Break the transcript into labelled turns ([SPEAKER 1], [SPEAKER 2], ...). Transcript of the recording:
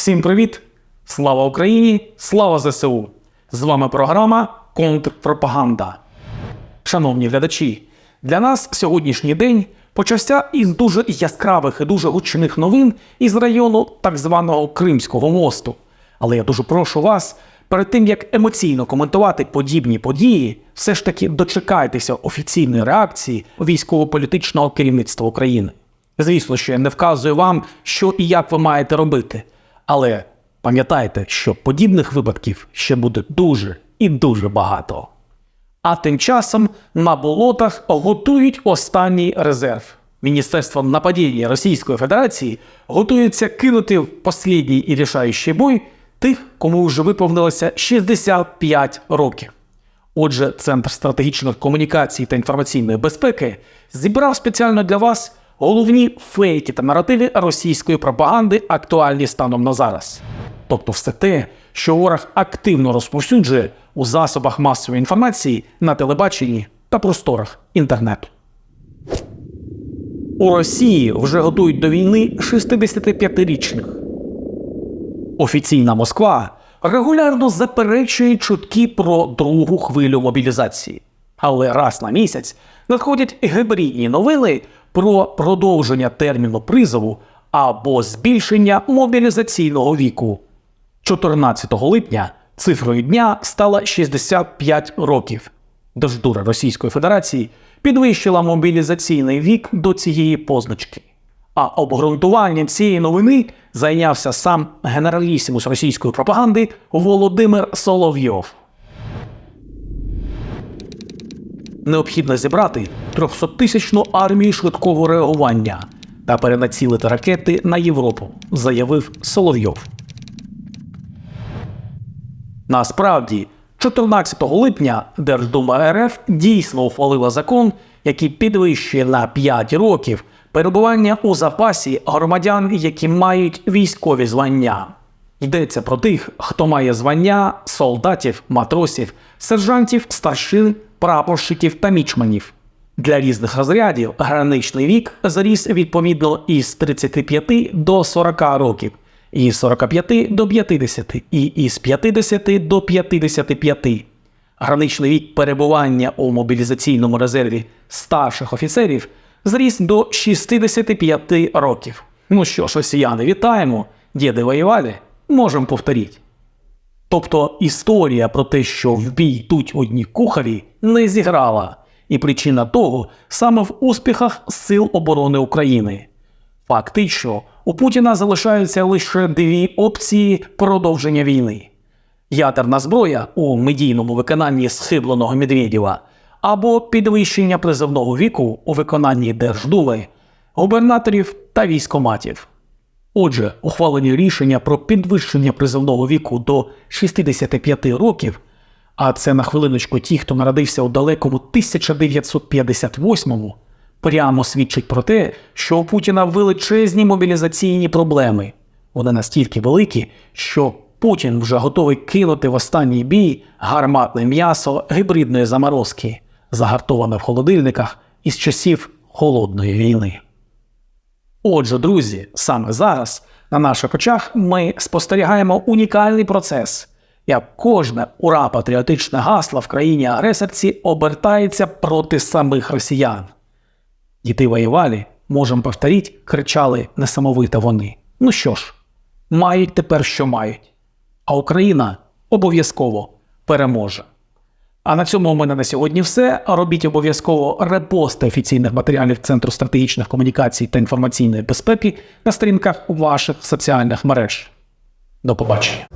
[SPEAKER 1] Всім привіт! Слава Україні! Слава ЗСУ! З вами програма Контрпропаганда. Шановні глядачі, для нас сьогоднішній день почався із дуже яскравих і дуже гучних новин із району так званого Кримського мосту. Але я дуже прошу вас, перед тим як емоційно коментувати подібні події, все ж таки дочекайтеся офіційної реакції військово-політичного керівництва України. Звісно, що я не вказую вам, що і як ви маєте робити. Але пам'ятайте, що подібних випадків ще буде дуже і дуже багато. А тим часом на болотах готують останній резерв. Міністерство нападіння Російської Федерації готується кинути в послідній і рішаючий бой тих, кому вже виповнилося 65 років. Отже, Центр стратегічних комунікацій та інформаційної безпеки зібрав спеціально для вас головні фейки та наративи російської пропаганди, актуальні станом на зараз. Тобто все те, що ворог активно розповсюджує у засобах масової інформації на телебаченні та просторах інтернету. У Росії вже готують до війни 65-річних. Офіційна Москва регулярно заперечує чутки про другу хвилю мобілізації. Але раз на місяць надходять гибридні новини про продовження терміну призову або збільшення мобілізаційного віку. 14 липня цифрою дня стала 65 років. Держдура Російської Федерації підвищила мобілізаційний вік до цієї позначки. А обґрунтуванням цієї новини зайнявся сам генералісімус російської пропаганди Володимир Соловйов. Необхідно зібрати 300-тисячну армію швидкого реагування та перенацілити ракети на Європу, заявив Соловйов. Насправді, 14 липня Держдума РФ дійсно ухвалила закон, який підвищує на 5 років перебування у запасі громадян, які мають військові звання. Йдеться про тих, хто має звання солдатів, матросів, сержантів, старшин, прапорщиків та мічманів. Для різних розрядів граничний вік заріс відповідно із 35 до 40 років, із 45 до 50 і із 50 до 55. Граничний вік перебування у мобілізаційному резерві старших офіцерів зріс до 65 років. Ну що ж, росіяни, вітаємо! Діди воювали, можемо повторити. Тобто історія про те, що в бій йдуть одні кухарі, не зіграла, і причина того саме в успіхах Сил оборони України. Фактично, у Путіна залишаються лише дві опції продовження війни: ядерна зброя у медійному виконанні схибленого Медведєва або підвищення призовного віку у виконанні Держдуми, губернаторів та військоматів. Отже, ухвалені рішення про підвищення призовного віку до 65 років, а це на хвилиночку ті, хто народився у далекому 1958-му, прямо свідчить про те, що у Путіна величезні мобілізаційні проблеми. Вони настільки великі, що Путін вже готовий кинути в останній бій гарматне м'ясо гибридної заморозки, загартоване в холодильниках із часів холодної війни. Отже, друзі, саме зараз на наших очах ми спостерігаємо унікальний процес, як кожне ура патріотичне гасло в країні агресорці обертається проти самих росіян. Діти воювали, можемо повторити, кричали несамовито вони. Ну що ж, мають тепер, що мають. А Україна обов'язково переможе. А на цьому у мене на сьогодні все. Робіть обов'язково репости офіційних матеріалів Центру стратегічних комунікацій та інформаційної безпеки на сторінках ваших соціальних мереж. До побачення.